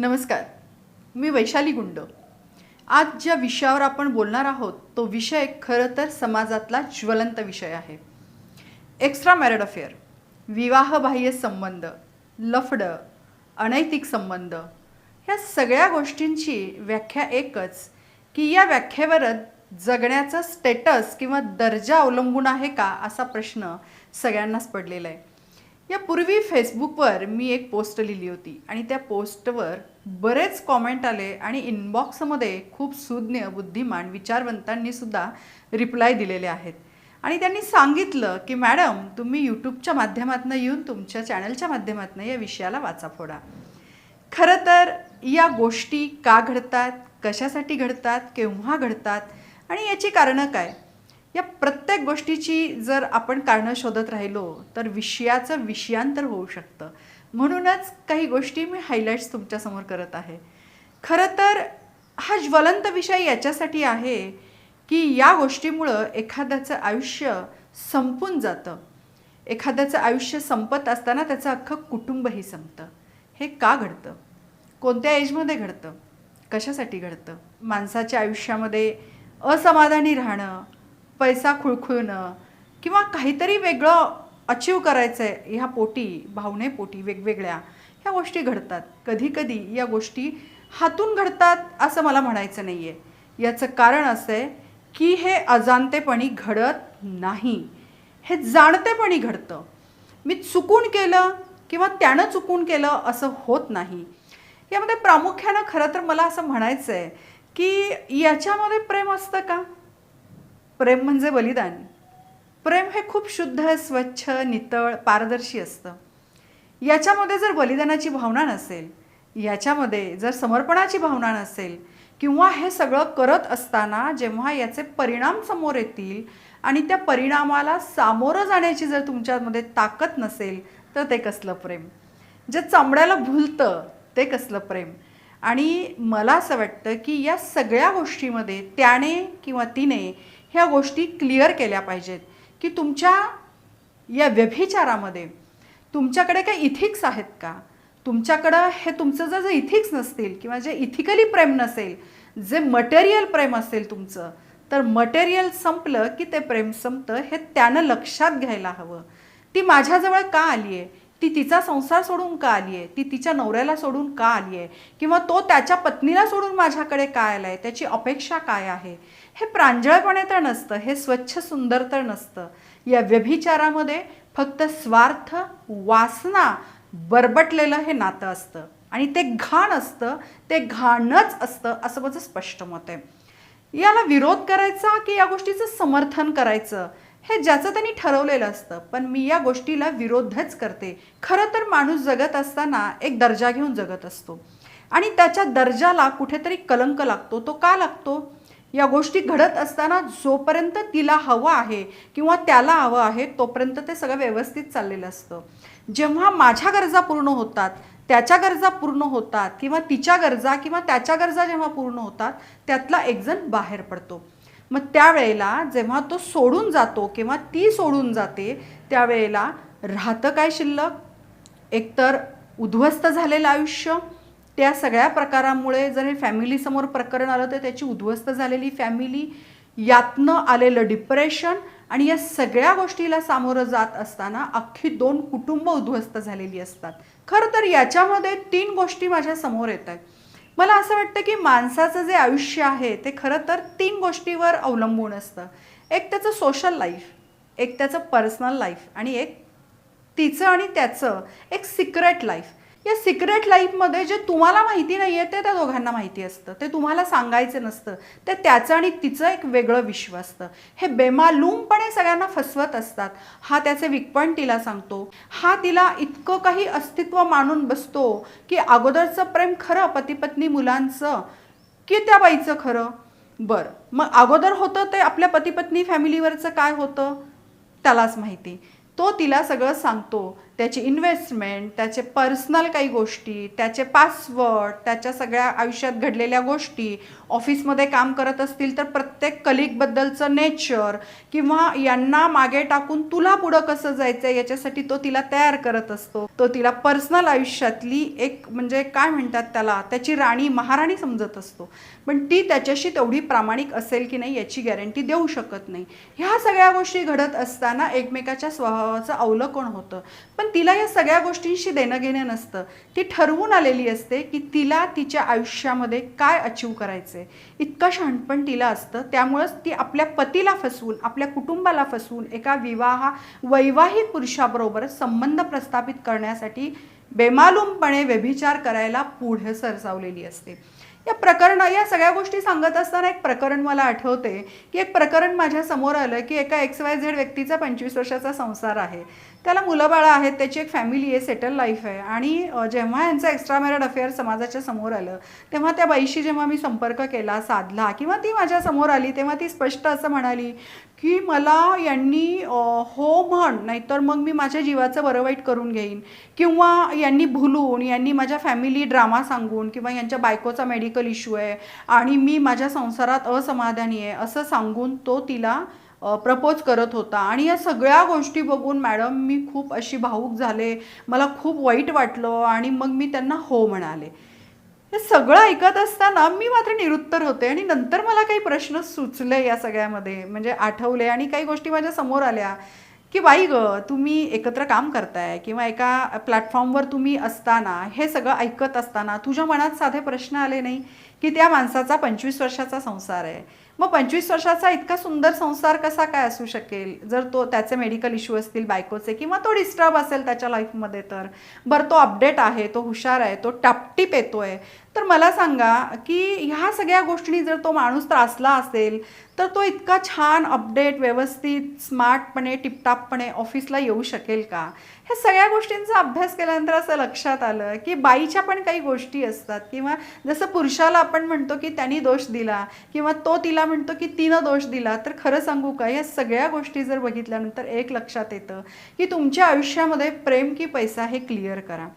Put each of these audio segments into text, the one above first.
नमस्कार. मी वैशाली गुंड. आज ज्या विषयावर आपण बोलणार आहोत तो विषय खरं तर समाजातला ज्वलंत विषय आहे. एक्स्ट्रा मॅरिड अफेअर विवाहबाह्य संबंध लफडं अनैतिक संबंध ह्या सगळ्या गोष्टींची व्याख्या एकच की या व्याख्येवरच जगण्याचा स्टेटस किंवा दर्जा अवलंबून आहे का असा प्रश्न सगळ्यांनाच पडलेला आहे. यापूर्वी फेसबुकवर मी एक पोस्ट लिहिली होती आणि त्या पोस्टवर बरेच कॉमेंट आले आणि इनबॉक्समध्ये खूप सुज्ञ बुद्धिमान विचारवंतांनी सुद्धा रिप्लाय दिलेले आहेत. आणि त्यांनी सांगितलं की मॅडम तुम्ही यूट्यूबच्या माध्यमातून येऊन तुमच्या चॅनलच्या माध्यमातून या विषयाला वाचा फोडा. खरं तर या गोष्टी का घडतात कशासाठी घडतात केव्हा घडतात आणि याची कारणं काय? या प्रत्येक गोष्टीची जर आपण कारणं शोधत राहिलो तर विषयाचं विषयांतर होऊ शकतं. म्हणूनच काही गोष्टी मी हायलाईट्स तुमच्यासमोर करत आहे. खरं तर हा ज्वलंत विषय याच्यासाठी आहे की या गोष्टीमुळं एखाद्याचं आयुष्य संपून जातं. एखाद्याचं आयुष्य संपत असताना त्याचं अख्खं कुटुंबही संपतं. हे का घडतं? कोणत्या एजमध्ये घडतं? कशासाठी घडतं? माणसाच्या आयुष्यामध्ये असमाधानी राहणं पैसा खुळखुळणं किंवा काहीतरी वेगळं अचीव करायचं आहे ह्या पोटी भावनेपोटी वेगवेगळ्या ह्या गोष्टी घडतात. कधीकधी या गोष्टी हातून घडतात असं मला म्हणायचं नाही आहे याचं कारण असं आहे की हे अजाणतेपणी घडत नाही. हे जाणतेपणी घडतं. मी चुकून केलं किंवा त्यानं चुकून केलं असं होत नाही. यामध्ये प्रामुख्यानं खरं तर मला असं म्हणायचं आहे की याच्यामध्ये प्रेम असतं का? प्रेम म्हणजे बलिदान. प्रेम हे खूप शुद्ध स्वच्छ नितळ पारदर्शी असतं. याच्यामध्ये जर बलिदानाची भावना नसेल याच्यामध्ये जर समर्पणाची भावना नसेल किंवा हे सगळं करत असताना जेव्हा याचे परिणाम समोर येतील आणि त्या परिणामाला सामोरं जाण्याची जर तुमच्यामध्ये ताकद नसेल तर ते कसलं प्रेम? जे चमड्याला भुलतं ते कसलं प्रेम? आणि मला असं वाटतं की या सगळ्या गोष्टीमध्ये त्याने किंवा तिने ह्या गोष्टी क्लिअर केल्या पाहिजेत. की तुमच्या या व्यभिचारामध्ये तुमच्याकडे काही इथिक्स आहेत का? तुमच्याकडं हे तुमचं जर जे इथिक्स नसतील किंवा जे इथिकली प्रेम नसेल जे मटेरियल प्रेम असेल तुमचं तर मटेरियल संपलं की ते प्रेम संपतं हे त्यानं लक्षात घ्यायला हवं. ती माझ्याजवळ का आली आहे ती तिचा संसार सोडून का आली आहे ती तिच्या नवऱ्याला सोडून का आली आहे किंवा तो त्याच्या पत्नीला सोडून माझ्याकडे काय आला आहे त्याची अपेक्षा काय आहे? हे प्रांजळपणे तर नसतं हे स्वच्छ सुंदर तर नसतं. या व्यभिचारामध्ये फक्त स्वार्थ वासना बरबटलेलं हे नातं असतं. आणि ते घाण असतं ते घाणच असतं असं माझं स्पष्ट मत आहे. याला विरोध करायचा की या गोष्टीचं समर्थन करायचं? हे ज्याचं त्यांनी ठरवलेलं असतं पण मी या गोष्टीला विरोधच करते. खरं तर माणूस जगत असताना एक दर्जा घेऊन जगत असतो. आणि त्याच्या दर्जाला कुठेतरी कलंक लागतो. तो का लागतो? या गोष्टी घडत असताना जोपर्यंत तिला हवं आहे किंवा त्याला हवं आहे तोपर्यंत ते सगळं व्यवस्थित चाललेलं असतं. जेव्हा माझ्या गरजा पूर्ण होतात त्याच्या गरजा पूर्ण होतात किंवा तिच्या गरजा किंवा त्याच्या गरजा जेव्हा पूर्ण होतात त्यातला एकजण बाहेर पडतो. मग त्यावेळेला जेव्हा तो सोडून जातो किंवा ती सोडून जाते त्यावेळेला राहतं काय शिल्लक? एकतर उद्ध्वस्त झालेलं आयुष्य त्या सगळ्या प्रकारामुळे जर हे फॅमिलीसमोर प्रकरण आलं तर त्याची उद्ध्वस्त झालेली फॅमिली यातनं आलेलं डिप्रेशन आणि या सगळ्या गोष्टीला सामोरं जात असताना अख्खी दोन कुटुंब उद्ध्वस्त झालेली असतात. खरं तर याच्यामध्ये तीन गोष्टी माझ्यासमोर येत आहेत मला असं वाटतं की माणसाचं जे आयुष्य आहे ते खरं तर तीन गोष्टीवर अवलंबून असतं. एक त्याचं सोशल लाईफ एक त्याचं पर्सनल लाईफ आणि एक तिचं आणि त्याचं एक सिक्रेट लाईफ या सिक्रेट लाईफमध्ये जे तुम्हाला माहिती नाही आहे ते त्या दोघांना माहिती असतं. ते तुम्हाला सांगायचं नसतं. ते त्याचं आणि तिचं एक वेगळं विश्व असतं. हे बेमालूमपणे सगळ्यांना फसवत असतात. हा त्याचे विकपण तिला सांगतो. हा तिला इतकं काही अस्तित्व मानून बसतो की अगोदरचं प्रेम खरं पतीपत्नी मुलांचं की त्या बाईचं खरं? बरं. मग अगोदर होतं ते आपल्या पतीपत्नी फॅमिलीवरचं काय होतं? त्यालाच माहिती. तो तिला सगळं सांगतो. त्याची इन्व्हेस्टमेंट त्याचे पर्सनल काही गोष्टी त्याचे पासवर्ड त्याच्या सगळ्या आयुष्यात घडलेल्या गोष्टी ऑफिसमध्ये काम करत असतील तर प्रत्येक कलिकबद्दलचं नेचर किंवा यांना मागे टाकून तुला पुढं कसं जायचं आहे याच्यासाठी तो तिला तयार करत असतो. तो तिला पर्सनल आयुष्यातली एक म्हणजे काय म्हणतात त्याला त्याची राणी महाराणी समजत असतो. पण ती त्याच्याशी तेवढी प्रामाणिक असेल की नाही याची गॅरंटी देऊ शकत नाही. ह्या सगळ्या गोष्टी घडत असताना एकमेकाच्या स्वभावाचं अवलोकन होतं. पण तिला या सगळ्या गोष्टींशी देणं घेणं नसतं. ती ठरवून आलेली असते की तिला तिच्या आयुष्यामध्ये काय अचीव करायचं आहे इतकं शहाणपण तिला असतं. त्यामुळंच ती आपल्या पतीला फसवून आपल्या कुटुंबाला फसवून एका विवाह वैवाहिक पुरुषाबरोबर संबंध प्रस्थापित करण्यासाठी बेमालूमपणे व्यभिचार करायला पुढे सरसावलेली असते. या प्रकरण या सगळ्या गोष्टी सांगत असताना एक प्रकरण मला आठवते की एक प्रकरण माझ्यासमोर आलं की एका एक्स वाय झेड व्यक्तीचा पंचवीस वर्षाचा संसार आहे. त्याला मुलं बाळं आहेत त्याची एक फॅमिली आहे सेटल लाईफ आहे. आणि जेव्हा यांचं एक्स्ट्रा मॅरिड अफेअर समाजाच्या समोर आलं तेव्हा त्या बाईशी जेव्हा मी संपर्क केला साधला किंवा ती माझ्यासमोर आली तेव्हा ती स्पष्ट असं म्हणाली की मला यांनी हो म्हण नाहीतर मग मी माझ्या जीवाचं बरं वाईट करून घेईन. किंवा यांनी भुलून यांनी माझ्या फॅमिली ड्रामा सांगून किंवा यांच्या बायकोचा मेडिकल इश्यू आहे आणि मी माझ्या संसारात असमाधानी आहे असं सांगून तो तिला प्रपोज करत होता. आणि या सगळ्या गोष्टी बघून मॅडम मी खूप अशी भावूक झाले. मला खूप वाईट वाटलं आणि मग मी त्यांना हो म्हणाले. हे सगळं ऐकत असताना मी मात्र निरुत्तर होते आणि नंतर मला काही प्रश्न सुचले या सगळ्यामध्ये. म्हणजे आठवले आणि काही गोष्टी माझ्यासमोर आल्या की बाई ग तुम्ही एकत्र काम करताय किंवा एका प्लॅटफॉर्मवर तुम्ही असताना हे सगळं ऐकत असताना तुझ्या मनात साधे प्रश्न आले नाही की त्या माणसाचा पंचवीस वर्षाचा संसार आहे. मग पंचवीस वर्षाचा इतका सुंदर संसार कसा काय असू शकेल? जर तो त्याचे मेडिकल इश्यू असतील बायकोचे किंवा तो डिस्टर्ब असेल त्याच्या लाईफमध्ये तर. बरं तो अपडेट आहे तो हुशार आहे तो टापटीप येतोय. तर मला सांगा की ह्या सगळ्या गोष्टी जर तो माणूस त्रासला असेल तर तो इतका छान अपडेट व्यवस्थित स्मार्टपणे टिपटापपणे ऑफिसला येऊ शकेल का? ह्या सगळ्या गोष्टींचा अभ्यास केल्यानंतर असं लक्षात आलं की बाईच्या पण काही गोष्टी असतात किंवा जसं पुरुषाला आपण म्हणतो की त्यांनी दोष दिला किंवा तो तिला म्हणतो की तिनं दोष दिला तर खरं सांगू का? या सगळ्या गोष्टी जर बघितल्यानंतर एक लक्षात येतं की तुमच्या आयुष्यामध्ये प्रेम की पैसा हे क्लिअर करा.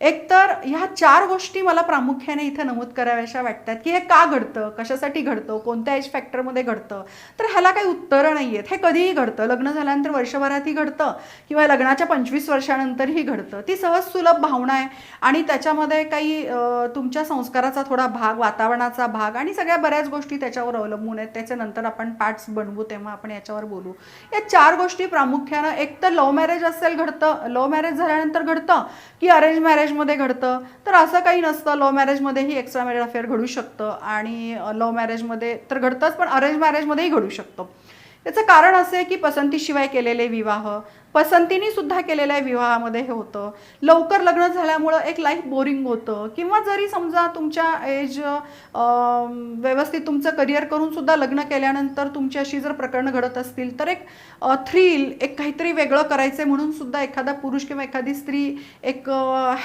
एकतर ह्या चार गोष्टी मला प्रामुख्याने इथं नमूद कराव्याशा वाटतात की हे का घडतं कशासाठी घडतं कोणत्या एज फॅक्टरमध्ये घडतं तर ह्याला काही उत्तरं नाही आहेत हे कधीही घडतं. लग्न झाल्यानंतर वर्षभरातही घडतं किंवा लग्नाच्या पंचवीस वर्षानंतरही घडतं. ती सहज सुलभ भावना आहे आणि त्याच्यामध्ये काही तुमच्या संस्काराचा थोडा भाग वातावरणाचा भाग आणि सगळ्या बऱ्याच गोष्टी त्याच्यावर अवलंबून आहेत. त्याच्यानंतर आपण पार्ट्स बनवू तेव्हा आपण याच्यावर बोलू. या चार गोष्टी प्रामुख्यानं एक तर लव्ह मॅरेज असेल घडतं लव्ह मॅरेज झाल्यानंतर घडतं की अरेंज मॅरेज मॅरेजमध्ये घडतं. तर असं काही नसतं. लव्ह मॅरेजमध्येही एक्स्ट्रा मॅरेज अफेअर घडू शकतं. आणि लव्ह मॅरेजमध्ये तर घडतंच पण अरेंज मॅरेजमध्येही घडू शकतं. त्याचं कारण असं आहे की पसंतीशिवाय केलेले विवाह पसंतीने सुद्धा केलेल्या विवाहामध्ये हे होतं. लवकर लग्न झाल्यामुळं एक लाईफ बोरिंग होतं. किंवा जरी समजा तुमच्या एज व्यवस्थित तुमचं करिअर करून सुद्धा लग्न केल्यानंतर तुमच्याशी जर प्रकरणं घडत असतील तर एक थ्रिल एक काहीतरी वेगळं करायचं म्हणून सुद्धा एखादा पुरुष किंवा एखादी स्त्री एक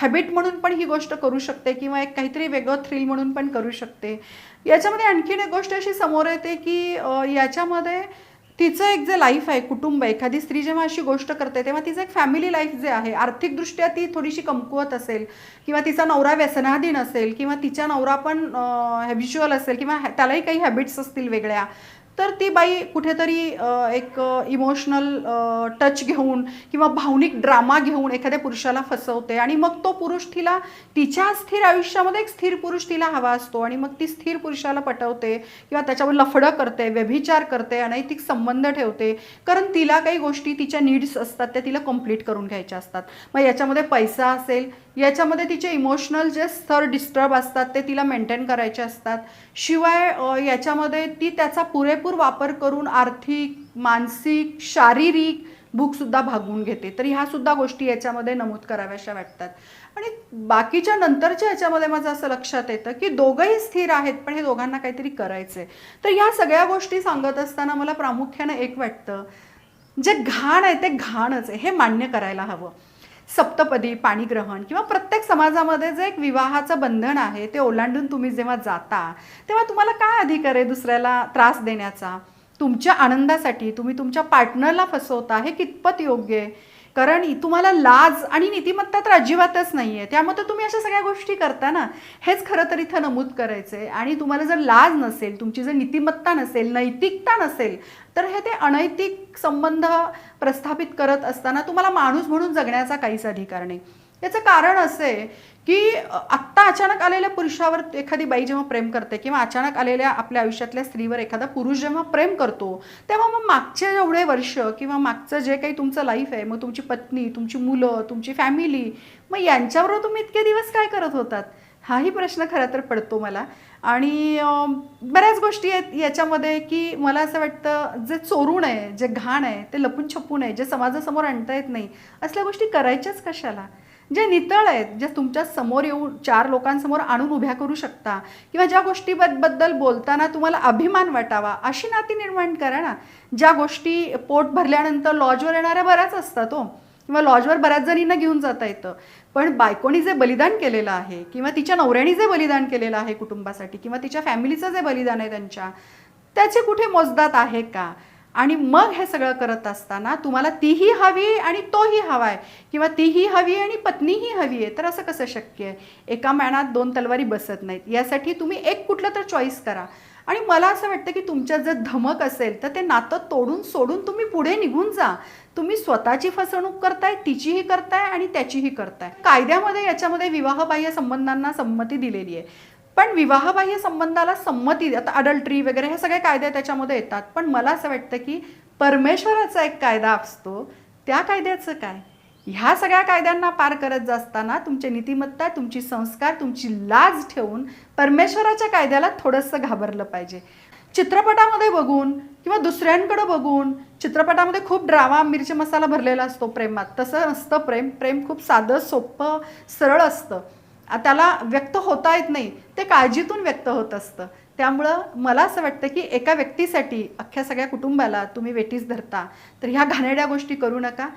हॅबिट म्हणून पण ही गोष्ट करू शकते किंवा एक काहीतरी वेगळं थ्रिल म्हणून पण करू शकते. याच्यामध्ये आणखीन एक गोष्ट अशी समोर येते की याच्यामध्ये तिचं एक जे लाईफ आहे कुटुंब एखादी स्त्री जेव्हा अशी गोष्ट करते तेव्हा तिचं एक फॅमिली लाईफ जे आहे आर्थिकदृष्ट्या ती थोडीशी कमकुवत असेल किंवा तिचा नवरा व्यसनाधीन असेल किंवा तिचा नवरा पण हॅबिच्युअल असेल किंवा त्यालाही काही हॅबिट्स असतील वेगळ्या तर ती बाई कुठेतरी एक इमोशनल टच घेऊन किंवा भावनिक ड्रामा घेऊन एखाद्या पुरुषाला फसवते आणि मग तो पुरुष तिला तिच्या स्थिर आयुष्यामध्ये एक स्थिर पुरुष तिला हवा असतो आणि मग ती स्थिर पुरुषाला पटवते किंवा त्याच्यावर लफडं करते व्यभिचार करते अनैतिक संबंध ठेवते. कारण तिला काही गोष्टी तिच्या नीड्स असतात त्या तिला कंप्लीट करून घ्यायच्या असतात. मग याच्यामध्ये पैसा असेल याच्यामध्ये तिचे इमोशनल जे स्तर डिस्टर्ब असतात ते तिला मेंटेन करायचे असतात. शिवाय याच्यामध्ये ती त्याचा पुरेपूर वापर करून आर्थिक मानसिक शारीरिक भूकसुद्धा भागवून घेते. तर ह्यासुद्धा गोष्टी याच्यामध्ये नमूद कराव्याशा वाटतात. आणि बाकीच्या नंतरच्या याच्यामध्ये माझं असं लक्षात येतं की दोघंही स्थिर आहेत पण हे दोघांना काहीतरी करायचं आहे तर ह्या सगळ्या गोष्टी सांगत असताना मला प्रामुख्यानं एक वाटतं जे घाण आहे ते घाणच आहे हे मान्य करायला हवं. सप्तपदी पाणीग्रहण किंवा प्रत्येक समाजामध्ये जे एक विवाहाचं बंधन आहे ते ओलांडून तुम्ही जेव्हा जाता तेव्हा तुम्हाला काय अधिकार आहे दुसऱ्याला त्रास देण्याचा? तुमच्या आनंदासाठी तुम्ही तुमच्या पार्टनरला फसवता हे कितपत योग्य आहे? कारण तुम्हाला लाज आणि नीतिमत्ता तर अजिबातच नाही आहे त्यामुळे तर तुम्ही अशा सगळ्या गोष्टी करता ना. हेच खरं तर इथं नमूद करायचं आहे आणि तुम्हाला जर लाज नसेल तुमची जर नीतिमत्ता नसेल नैतिकता नसेल तर हे ते अनैतिक संबंध प्रस्थापित करत असताना तुम्हाला माणूस म्हणून जगण्याचा काहीच अधिकार नाही. याचं कारण असं आहे की आत्ता अचानक आलेल्या पुरुषावर एखादी बाई जेव्हा प्रेम करते किंवा अचानक आलेल्या आपल्या आयुष्यातल्या स्त्रीवर एखादा पुरुष जेव्हा प्रेम करतो तेव्हा मग मागचे एवढे वर्ष किंवा मागचं जे काही तुमचं लाईफ आहे मग तुमची पत्नी तुमची मुलं तुमची फॅमिली मग यांच्याबरोबर तुम्ही इतके दिवस काय करत होतात? हाही प्रश्न खरं तर पडतो मला. आणि बऱ्याच गोष्टी आहेत याच्यामध्ये की मला असं वाटतं जे चोरून आहे जे घाण आहे ते लपून छपून आहे जे समाजासमोर आणता येत नाही असल्या गोष्टी करायच्याच कशाला? जे नितळ आहेत जे तुमच्यासमोर येऊन चार लोकांसमोर आणून उभ्या करू शकता किंवा ज्या गोष्टीबद्दल बोलताना तुम्हाला अभिमान वाटावा अशी नाती निर्माण करा ना. ज्या गोष्टी पोट भरल्यानंतर लॉजवर येणाऱ्या बऱ्याच असतात हो. किंवा लॉजवर बऱ्याच जणींना घेऊन जाता येतं. पण बायकोनी जे बलिदान केलेलं आहे किंवा तिच्या नवऱ्याने जे बलिदान केलेलं आहे कुटुंबासाठी किंवा तिच्या फॅमिलीचं जे बलिदान आहे त्यांच्या त्याचे कुठे मोजदात आहे का? आणि मग हे सगळं करत असताना तुम्हाला तीही हवी आहे आणि तोही हवा आहे किंवा तीही हवी आहे आणि पत्नीही हवी आहे तर असं कसं शक्य आहे? एका मॅणात दोन तलवारी बसत नाहीत. यासाठी तुम्ही एक कुठलं तर चॉईस करा. आणि मला असं वाटतं की तुमच्यात जर धमक असेल तर ते नातं तोडून सोडून तुम्ही पुढे निघून जा. तुम्ही स्वतःची फसवणूक करताय तिचीही करताय आणि त्याचीही करताय. कायद्यामध्ये याच्यामध्ये विवाहबाह्य संबंधांना संमती दिलेली आहे. पण विवाहबाह्य संबंधाला संमती आता अडल्ट्री वगैरे हे सगळे कायदे त्याच्यामध्ये येतात. पण मला असं वाटतं की परमेश्वराचा एक कायदा असतो. त्या कायद्याचं काय? ह्या सगळ्या कायद्यांना पार करत असताना तुमची नीतिमत्ता तुमची संस्कार तुमची लाज ठेवून परमेश्वराच्या कायद्याला थोडंसं घाबरलं पाहिजे. चित्रपटामध्ये बघून किंवा दुसऱ्यांकडं बघून चित्रपटामध्ये खूप ड्रामा मिरची मसाला भरलेला असतो प्रेमात. तसं नसतं प्रेम. प्रेम खूप साधं सोपं सरळ असतं. त्याला व्यक्त होता येत नाही. ते काळजीतून व्यक्त होत असतं. त्यामुळं मला असं वाटतं की एका व्यक्तीसाठी अख्ख्या सगळ्या कुटुंबाला तुम्ही वेटीस धरता तर ह्या घाणेरड्या गोष्टी करू नका.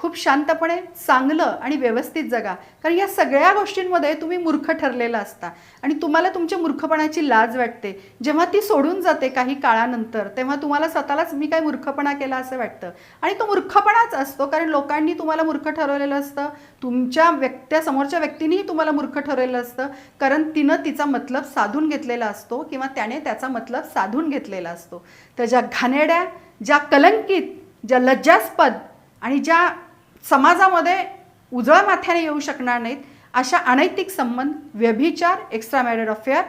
खूप शांतपणे चांगलं आणि व्यवस्थित जगा. कारण या सगळ्या गोष्टींमध्ये तुम्ही मूर्ख ठरलेला असता. आणि तुम्हाला तुमच्या मूर्खपणाची लाज वाटते. जेव्हा ती सोडून जाते काही काळानंतर तेव्हा तुम्हाला स्वतःलाच मी काय मूर्खपणा केला असं वाटतं? आणि तो मूर्खपणाच असतो कारण लोकांनी तुम्हाला मूर्ख ठरवलेलं असतं. तुमच्या व्यक्त्या समोरच्या व्यक्तीनेही तुम्हाला मूर्ख ठरवलेलं असतं. कारण तिनं तिचा मतलब साधून घेतलेला असतो किंवा त्याने त्याचा मतलब साधून घेतलेला असतो. तर ज्या घाणेड्या ज्या कलंकित ज्या लज्जास्पद आणि ज्या समाजामध्ये उजळ माथ्याने येऊ शकणार नाहीत अशा अनैतिक संबंध व्यभिचार एक्स्ट्रा मॅरिड अफेअर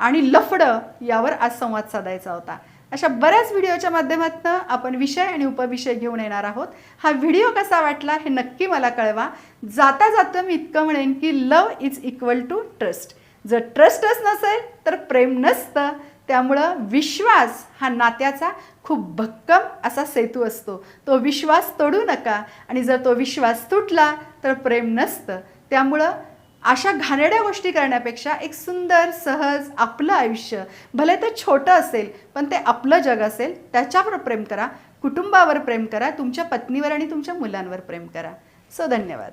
आणि लफडं यावर आज संवाद साधायचा होता. अशा बऱ्याच व्हिडिओच्या माध्यमातून आपण विषय आणि उपविषय घेऊन येणार आहोत. हा व्हिडिओ कसा वाटला हे नक्की मला कळवा. जाता जाता मी इतकं म्हणेन की love is equal to trust जर ट्रस्टच नसेल तर प्रेम नसतं. त्यामुळं विश्वास हा नात्याचा खूप भक्कम असा सेतू असतो. तो विश्वास तोडू नका आणि जर तो विश्वास तुटला तर प्रेम नसतं. त्यामुळं अशा घाणेरड्या गोष्टी करण्यापेक्षा एक सुंदर सहज आपलं आयुष्य भले ते छोटं असेल पण ते आपलं जग असेल त्याच्यावर प्रेम करा. कुटुंबावर प्रेम करा. तुमच्या पत्नीवर आणि तुमच्या मुलांवर प्रेम करा. सो धन्यवाद.